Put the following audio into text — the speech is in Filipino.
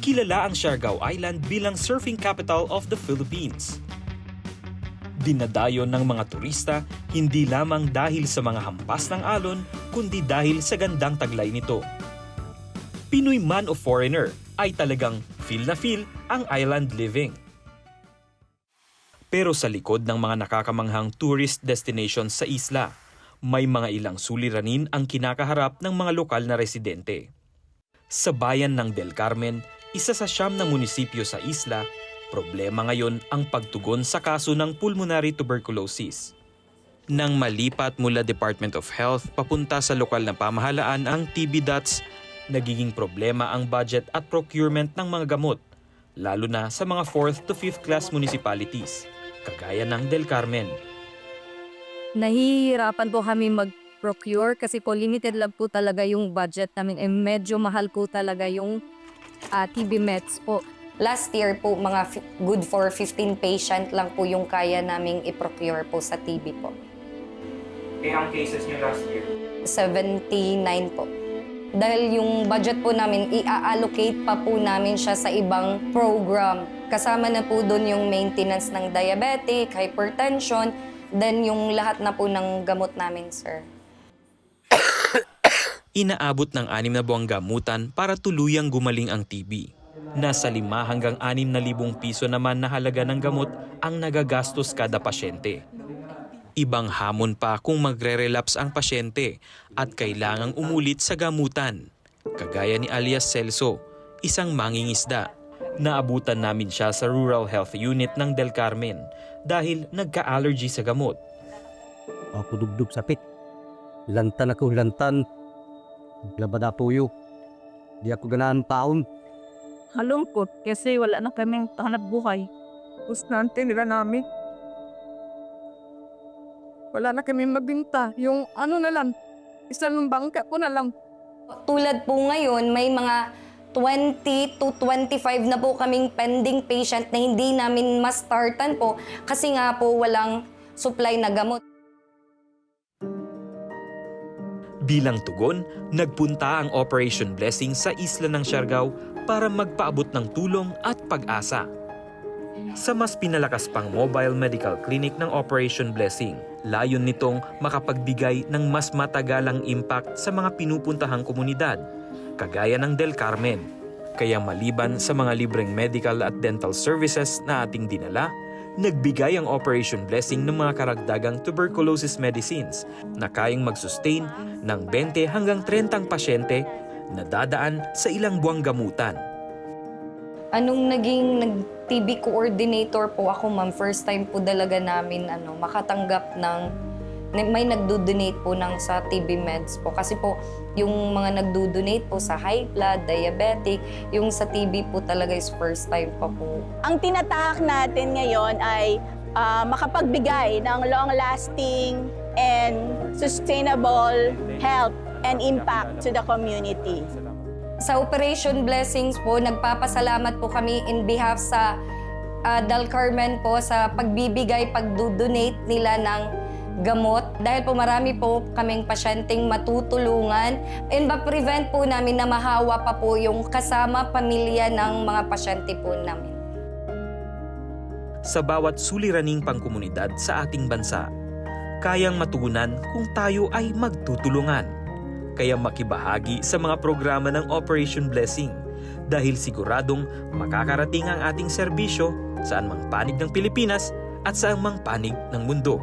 kilala ang Siargao Island bilang surfing capital of the Philippines. Dinadayo ng mga turista hindi lamang dahil sa mga hampas ng alon, kundi dahil sa gandang taglay nito. Pinoy man o foreigner ay talagang feel na feel ang island living. Pero sa likod ng mga nakakamanghang tourist destinations sa isla, may mga ilang suliranin ang kinakaharap ng mga lokal na residente. Sa bayan ng Del Carmen, isa sa siyam na munisipyo sa isla, problema ngayon ang pagtugon sa kaso ng pulmonary tuberculosis. Nang malipat mula Department of Health papunta sa lokal na pamahalaan ang TB dots, nagiging problema ang budget at procurement ng mga gamot, lalo na sa mga 4th to 5th class municipalities, kagaya ng Del Carmen. Nahihirapan po kami mag-procure kasi po limited lang po talaga yung budget namin. Eh, medyo mahal po talaga yung ah, TB meds po. Last year po, mga good for 15 patient lang po yung kaya naming i-procure po sa TB po. Eh, ang cases niyo last year? 79 po. Dahil yung budget po namin, i-allocate pa po namin siya sa ibang program. Kasama na po doon yung maintenance ng diabetic, hypertension, then yung lahat na po ng gamot namin, sir. Inaabot ng anim na buwang gamutan para tuluyang gumaling ang TB. Nasa 5 hanggang 6 na libong piso naman na halaga ng gamot ang nagagastos kada pasyente. Ibang hamon pa kung magre-relapse ang pasyente at kailangang umulit sa gamutan. Kagaya ni alias Celso, isang mangingisda. Naabutan namin siya sa Rural Health Unit ng Del Carmen dahil nagka-allergy sa gamot. Ako dubdub sapit. Lantan ako, lantan. Labad na puyo. Di ako ganahan taon. Halungkot kasi wala na kaming hanap buhay. Natin nila namin. Wala na kami magbinta. Yung ano na lang, isang bangka ko na lang. Tulad po ngayon, may mga 20 to 25 na po kaming pending patient na hindi namin ma-startan po kasi nga po walang supply na gamot. Bilang tugon, nagpunta ang Operation Blessing sa isla ng Siargao para magpaabot ng tulong at pag-asa. Sa mas pinalakas pang mobile medical clinic ng Operation Blessing, layon nitong makapagbigay ng mas matagalang impact sa mga pinupuntahang komunidad, kagaya ng Del Carmen. Kaya maliban sa mga libreng medical at dental services na ating dinala, nagbigay ang Operation Blessing ng mga karagdagang tuberculosis medicines na kayang mag-sustain ng 20 hanggang 30 pasyente na dadaan sa ilang buwang gamutan. Anong naging nag-TB coordinator po ako, ma'am. First time po talaga namin ano, makatanggap ng may nagdo-donate po ng sa TB meds po. Kasi po, yung mga nagdo-donate po sa high blood, diabetic, yung sa TB po talaga is first time pa po. Ang tinatahak natin ngayon ay ah, makapagbigay ng long-lasting and sustainable health and impact to the community. Sa Operation Blessings po, nagpapasalamat po kami in behalf sa ah, Del Carmen po sa pagbibigay, pagdo-donate nila ng gamot dahil po marami po kaming pasyenteng matutulungan and ma-prevent po namin na mahawa pa po yung kasama pamilya ng mga pasyente po namin. sa bawat suliraning pangkomunidad sa ating bansa. Kayang matugunan kung tayo ay magtutulungan. Kaya makibahagi sa mga programa ng Operation Blessing dahil siguradong makakarating ang ating serbisyo saan mang panig ng Pilipinas at saan mang panig ng mundo.